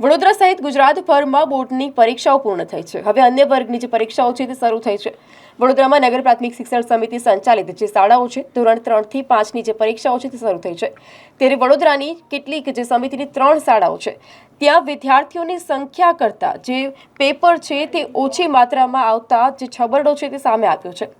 વડોદરા સહિત ગુજરાતભરમાં બોર્ડની પરીક્ષાઓ પૂર્ણ થઈ છે. હવે અન્ય વર્ગની જે પરીક્ષાઓ છે તે શરૂ થઈ છે. વડોદરામાં નગર પ્રાથમિક શિક્ષણ સમિતિ સંચાલિત જે શાળાઓ છે, ધોરણ ત્રણથી પાંચની જે પરીક્ષાઓ છે તે શરૂ થઈ છે. ત્યારે વડોદરાની કેટલીક જે સમિતિની ત્રણ શાળાઓ છે, ત્યાં વિદ્યાર્થીઓની સંખ્યા કરતાં જે પેપર છે તે ઓછી માત્રામાં આવતા જે છબરડો છે તે સામે આવ્યો છે.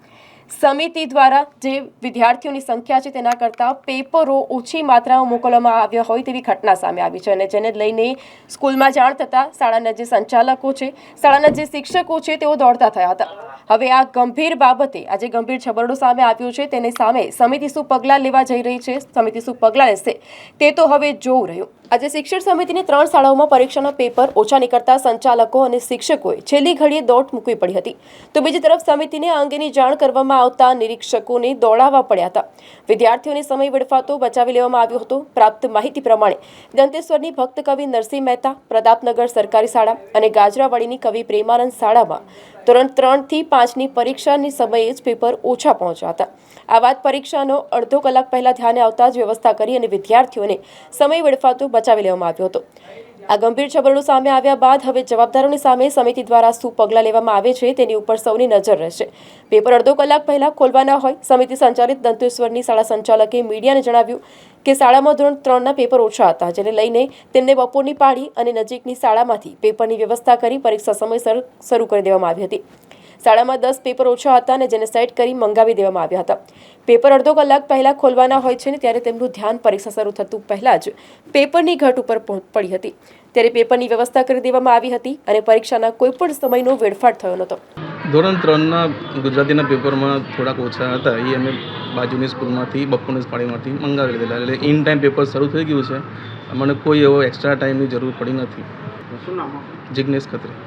સમિતિ દ્વારા જે વિદ્યાર્થીઓની સંખ્યા છે તેના કરતાં પેપરો ઓછી માત્રામાં મોકલવામાં આવ્યા હોય તેવી ઘટના સામે આવી છે અને જેને લઈને સ્કૂલમાં જાણ થતાં શાળાના જે સંચાલકો છે, શાળાના જે શિક્ષકો છે તેઓ દોડતા થયા હતા. હવે આ ગંભીર બાબતે આ જે ગંભીર છબરડો સામે આવ્યો છે તેની સામે સમિતિ શું પગલાં લેવા જઈ રહી છે, સમિતિ શું પગલાં લેશે તે તો હવે જોવું રહ્યું. આજે શિક્ષણ સમિતિની ત્રણ શાળાઓમાં પરીક્ષાના પેપર ઓછા નીકળતા સંચાલકો અને શિક્ષકોએ છેલ્લી ઘડીએ દોટ મૂકવી પડી હતી. તો બીજી તરફ સમિતિને આ અંગેની જાણ કરવામાં આવતા નિરીક્ષકોને દોડાવવા પડ્યા હતા. વિદ્યાર્થીઓને સમય વેડફાતો બચાવી લેવામાં આવ્યો હતો. પ્રાપ્ત માહિતી પ્રમાણે દંતેશ્વરની ભક્ત કવિ નરસિંહ મહેતા, પ્રતાપનગર સરકારી શાળા અને ગાજરાવાડીની કવિ પ્રેમાનંદ શાળામાં ધોરણ ત્રણથી પાંચની પરીક્ષાની સમયે જ પેપર ઓછા પહોંચ્યા હતા. આ વાત પરીક્ષાનો અડધો કલાક પહેલાં ધ્યાને આવતા જ વ્યવસ્થા કરી અને વિદ્યાર્થીઓને સમય વેડફાતો બચાવી લેવામાં આવ્યો હતો. આ ગંભીર છબરડો સામે આવ્યા બાદ હવે જવાબદારોની સામે સમિતિ દ્વારા શું પગલાં લેવામાં આવે છે તેની ઉપર સૌની નજર રહેશે. પેપર અડધો કલાક પહેલા ખોલવાના હોય, સમિતિ સંચાલિત દંતેશ્વરની શાળા સંચાલકે મીડિયાને જણાવ્યું કે શાળામાં ધોરણ ત્રણના પેપર ઓછા હતા, જેને લઈને તેમને બપોરની પાળી અને નજીકની શાળામાંથી પેપરની વ્યવસ્થા કરી પરીક્ષા સમયસર શરૂ કરી દેવામાં આવી હતી. શાળામાં દસ પેપર ઓછા હતા અને જેને સેટ કરી મંગાવી દેવામાં આવ્યા હતા. પેપર અડધો કલાક પહેલાં ખોલવાના હોય છે ને ત્યારે તેમનું ધ્યાન પરીક્ષા શરૂ થતું પહેલાં જ પેપરની ઘટ ઉપર પડી હતી. ત્યારે પેપરની વ્યવસ્થા કરી દેવામાં આવી હતી અને પરીક્ષાના કોઈપણ સમયનો વેડફાટ થયો નહોતો. ધોરણ ત્રણના ગુજરાતીના પેપરમાં થોડાક ઓછા હતા. એ અમે બાજુની સ્કૂલમાંથી બપોરની પાળીમાંથી મંગાવી લીધેલા. એટલે ઇન ટાઈમ પેપર શરૂ થઈ ગયું છે. મને કોઈ એવો એક્સ્ટ્રા ટાઈમની જરૂર પડી નથી. શું નામ જિજ્ઞેશ ખત્રી.